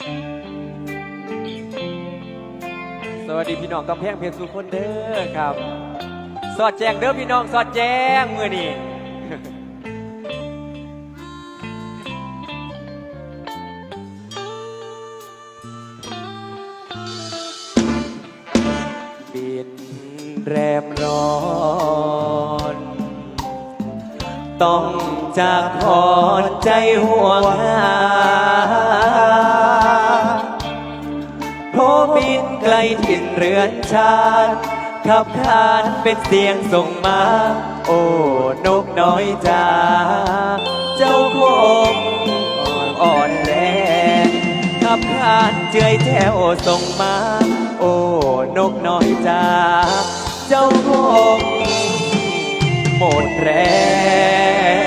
สวัสดีพี่น้องกำแพงเพชรสุคนเด้อครับ สอดแจงเด้อพี่น้องสอดแจงมือนี่บินแรมร้อน ต้องจากพรใจห่วงหา เรือนชาติขับขานเป็นเสียงส่งมา โอ้นกน้อยจ้าเจ้าคงอ่อนแรงขับขานเจยแถวส่งมา โอ้นกน้อยจ้าเจ้าคงหมดแรง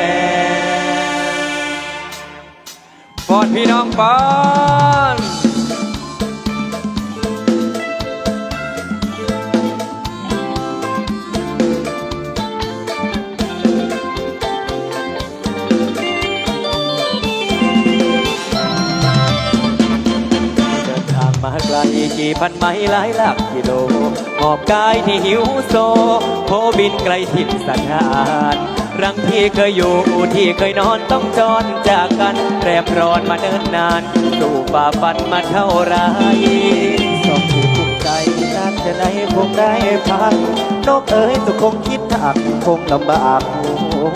ปอนพี่น้องปอน มาไกลกี่พันไมล์หลายหลักกิโลหอบกายที่หิวโซโพบินไกลถิ่นสถานรังที่เคยอยู่ที่เคยนอนต้องจรจากกันแรบร้อนมาเนิ่นนานสู่ฝ่าฟันมาเท่าไรสองที่ภูมิใจนานจะได้คงได้พักนกเอ๋ยสุคงคิดถักคงลำบากหั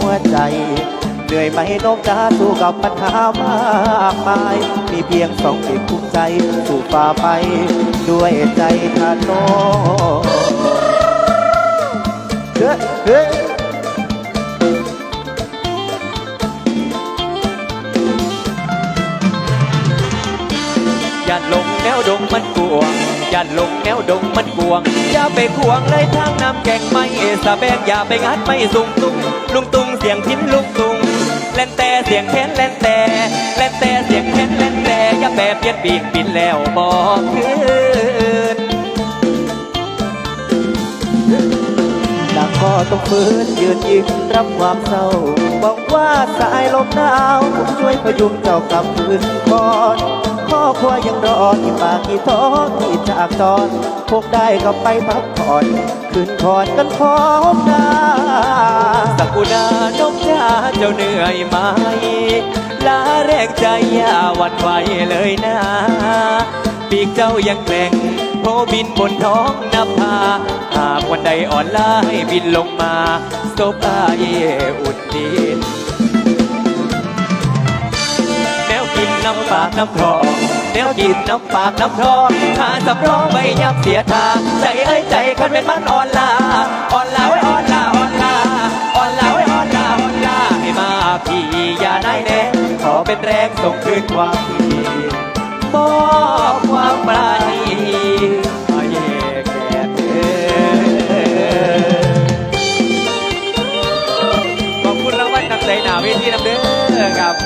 วใจ เหนื่อยไหมนกจ้าสู้กับปัญหามากมาย มีเพียงสองสิ่งภูมิใจสู่ฝ่าไปด้วยใจทานโนเฮ้ยเฮ้อย่าลงแนวดงมันกวง อย่าหลงแนวดงมันกวง อย่าไปควงเลยทางน้ำแกงไม่สะแบงอย่าไปงัดไม่สุงตุงลุงตุงเสียงพินลุงตุงเล่นแต่เสียงแค้นเล่นแต่เล่นแต่เสียงแค้นเล่นแต่อย่าแบบเปลี่ยนปีกบินแล้วบอกคืนดังก็ต้องฟื้นยืนยิ้มรับความเศร้าบอกว่าสายลมหนาวช่วยพยุงเจ้ากลับคืนก่อน พ่อครัวยังรอที่ปากที่ท้องที่จากตอนพวกได้ก็ไปพักผ่อนคืนคอนกันพร้อมหน้าสักุณานกจ้าเจ้าเหนื่อยไหมลาแรงใจอย่าหวั่นไหวเลยนะปีกเจ้ายังแกร่งโพบินบนท้องนภาหากวันใดอ่อนล้าให้บินลงมาซบอายอุ่นดิากน้ำทองแนวกินน้ำปากน้ำทองหาสำรองไม่ยับเสียทางใจเอ้ยใจคันเป็นมันอ่อนลาอ่อนลาไว้อ่อนลาอ่อนลาอ่อนลาไว้อ่อนลาอ่อนลาให้มาพี่อย่าได้แน่ขอเป็นแรงส่งคืนความดีมอบความปราณีให้แก่เธอขอบคุณรางวัลนำใจหนาเวทีนำเด้อครับ